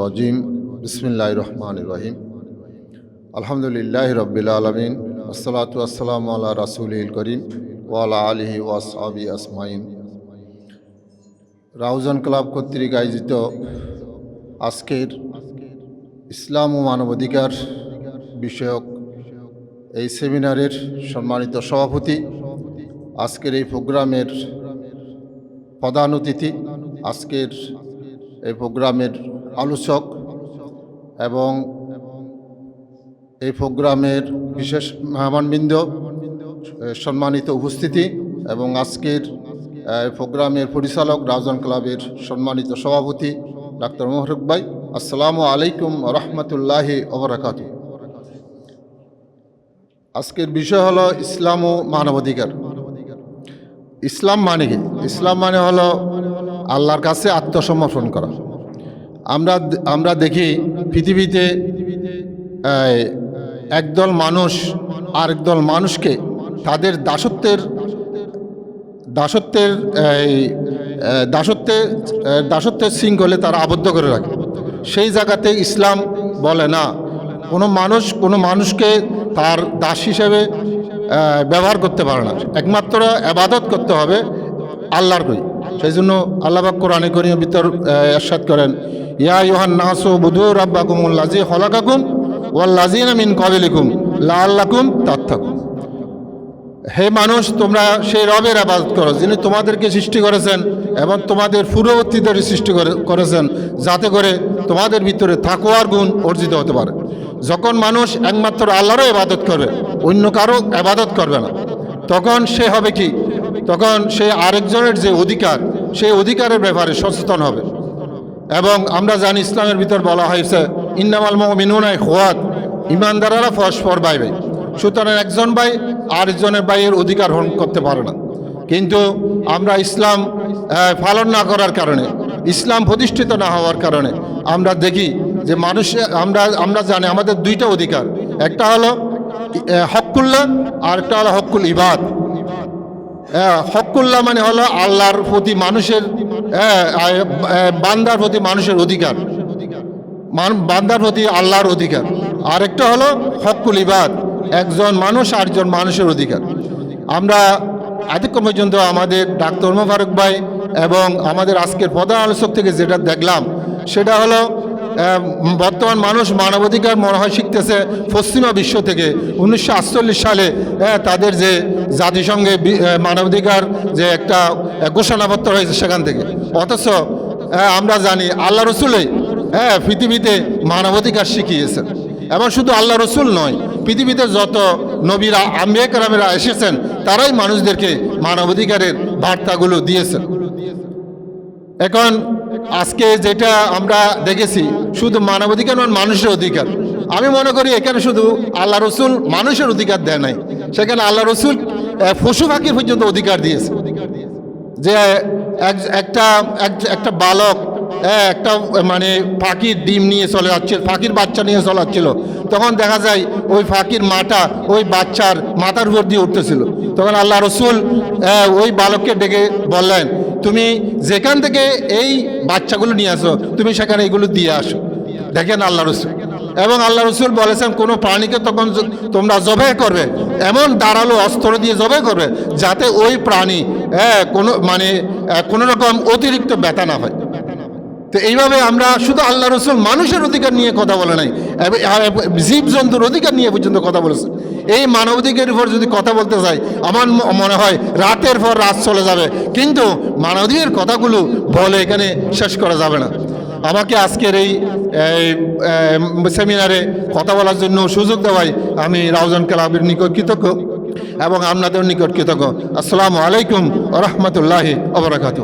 রাজিম। বিসমিল্লাহ রহমান রহিম। আলহামদুলিল্লাহ রবিল আলমিন। আসসালাতু আসসালাম আল্লাহ রাসুলিল করিম ওয়ালা আলহি ওয়াসাবি আসমাইন। রাউজন ক্লাব কর্তৃক আয়োজিত আজকের ইসলাম ও মানবাধিকার বিষয়ক এই সেমিনারের সম্মানিত সভাপতি আজকের এই প্রোগ্রামের প্রধান অতিথি আজকের এই প্রোগ্রামের আলোচক এবং এই প্রোগ্রামের বিশেষ মেহমানবৃন্দ সম্মানিত উপস্থিতি এবং আজকের প্রোগ্রামের পরিচালক রাজন ক্লাবের সম্মানিত সভাপতি ডাক্তার মোহরক ভাই। আসসালামু আলাইকুম রহমতুল্লাহি ওবরাকাত আজকের বিষয় হলো ইসলাম ও মানবাধিকার। ইসলাম মানে কি? ইসলাম মানে হলো আল্লাহর কাছে আত্মসমর্পণ করা। আমরা আমরা দেখি পৃথিবীতে একদল মানুষ আরেকদল মানুষকে তাদের দাসত্বের দাসত্বের দাসত্বে দাসত্বের শৃঙ্খলে তারা আবদ্ধ করে রাখে। সেই জায়গাতে ইসলাম বলে না। কোনো মানুষ, কোনো মানুষকে তার দাস হিসেবে ব্যবহার করতে পারে না। একমাত্র আবাদত করতে হবে আল্লাহর কই সেই জন্য আল্লাহবাক কোরআনে করিমের ভিতর এরশাদ করেন, ইয়া ইহান নাসো বুধু রাব্বাকুম লাজি হলাকাকুম ওয়াল্লাজিনা মিন কবিলিকুম লা আল্লাকুম তাত্তাকুম। হে মানুষ, তোমরা সেই রবের আবাদত করো, যিনি তোমাদেরকে সৃষ্টি করেছেন এবং তোমাদের পূর্ববর্তীদের সৃষ্টি করে- করেছেন, যাতে করে তোমাদের ভিতরে থাকোয়ার গুণ অর্জিত হতে পারে। যখন মানুষ একমাত্র আল্লাহরও আবাদত করবে, অন্য কারও আবাদত করবে না, তখন সে হবে কি? তখন সে আরেকজনের যে অধিকার সেই অধিকারের ব্যাপারে সচেতন হবে। এবং আমরা জানি ইসলামের ভিতর বলা হয়েছে ইন্নামাল মিনুনায় খোয়াত ইমানদারেরা পরস্পর ভাই ভাই সুতরাং একজন ভাই আরেকজনের ভাইয়ের অধিকার হরণ করতে পারে না। কিন্তু আমরা ইসলাম পালন না করার কারণে ইসলাম প্রতিষ্ঠিত না হওয়ার কারণে আমরা দেখি যে মানুষে আমরা আমরা জানি আমাদের দুইটা অধিকার। একটা হলো আহ, হকুল্লাহ আর একটা হলো হকুল ইবাদ। হকুল্লাহ মানে হলো আল্লাহর প্রতি মানুষের হ্যাঁ, বান্দার প্রতি মানুষের অধিকার। বান্দার প্রতি আল্লাহর অধিকার। আর একটা হলো হকুল ইবাদ একজন মানুষ আরেকজন মানুষের অধিকার। আমরা এতক্ষণ পর্যন্ত আমাদের ডাক্তার মোবারক ভাই এবং আমাদের আজকের প্রধান আলোচক থেকে যেটা দেখলাম সেটা হলো বর্তমান মানুষ মানবাধিকার মনে হয় শিখতেছে পশ্চিমা বিশ্ব থেকে। উনিশশো আটচল্লিশ সালে তাদের যে জাতিসংঘে মানবাধিকার যে একটা ঘোষণাপত্র হয়েছে সেখান থেকে। অথচ আমরা জানি আল্লাহ রসুলেই হ্যাঁ পৃথিবীতে মানবাধিকার শিখিয়েছেন। এবং শুধু আল্লাহ রসুল নয়, পৃথিবীতে যত নবীরা আম্বেকরামেরা এসেছেন, তারাই মানুষদেরকে মানবাধিকারের বার্তাগুলো দিয়েছেন। এখন আজকে যেটা আমরা দেখেছি, শুধু মানবাধিকার নয়, মানুষের অধিকার। আমি মনে করি এখানে শুধু আল্লাহ রসুল মানুষের অধিকার দেয় নাই। সেখানে আল্লাহ রসুল পশু পাখির পর্যন্ত অধিকার দিয়েছে। যে এক- একটা এক- একটা বালক একটা মানে ফাঁকির ডিম নিয়ে চলে যাচ্ছে ফাঁকির বাচ্চা নিয়ে চলে যাচ্ছিল। তখন দেখা যায় ওই ফাঁকির মাটা ওই বাচ্চার মাথার উপর দিয়ে উঠতেছিল। তখন আল্লাহ রসুল ওই বালককে ডেকে বললেন তুমি যেখান থেকে এই বাচ্চাগুলো নিয়ে আসো, তুমি সেখানে এগুলো দিয়ে আসো। দেখেন আল্লাহ রসুল। এবং আল্লাহ রসুল বলেছেন, কোনো প্রাণীকে তখন তোমরা জবাই করবে। এমন দাঁড়াল অস্ত্র দিয়ে জবাই করবে, যাতে ওই প্রাণী হ্যাঁ কোনো মানে কোনো রকম অতিরিক্ত ব্যথা না হয়। তো এইভাবে আমরা শুধু আল্লাহ রসুল মানুষের অধিকার নিয়ে কথা বলে নাই জীব জন্তুর অধিকার নিয়ে পর্যন্ত কথা বলেছে। এই মানবাধিকারের উপর যদি কথা বলতে চাই আমার মনে হয় রাতের পর রাত চলে যাবে। কিন্তু মানবাধিকার কথাগুলো বলে এখানে শেষ করা যাবে না। আমাকে আজকের এই সেমিনারে কথা বলার জন্য সুযোগ দেওয়ায় আমি রাউজান ক্লাবের নিকট কৃতজ্ঞ এবং আপনাদের নিকট কৃতজ্ঞ। আসসালামু আলাইকুম রহমতুল্লাহি অবরাকাতু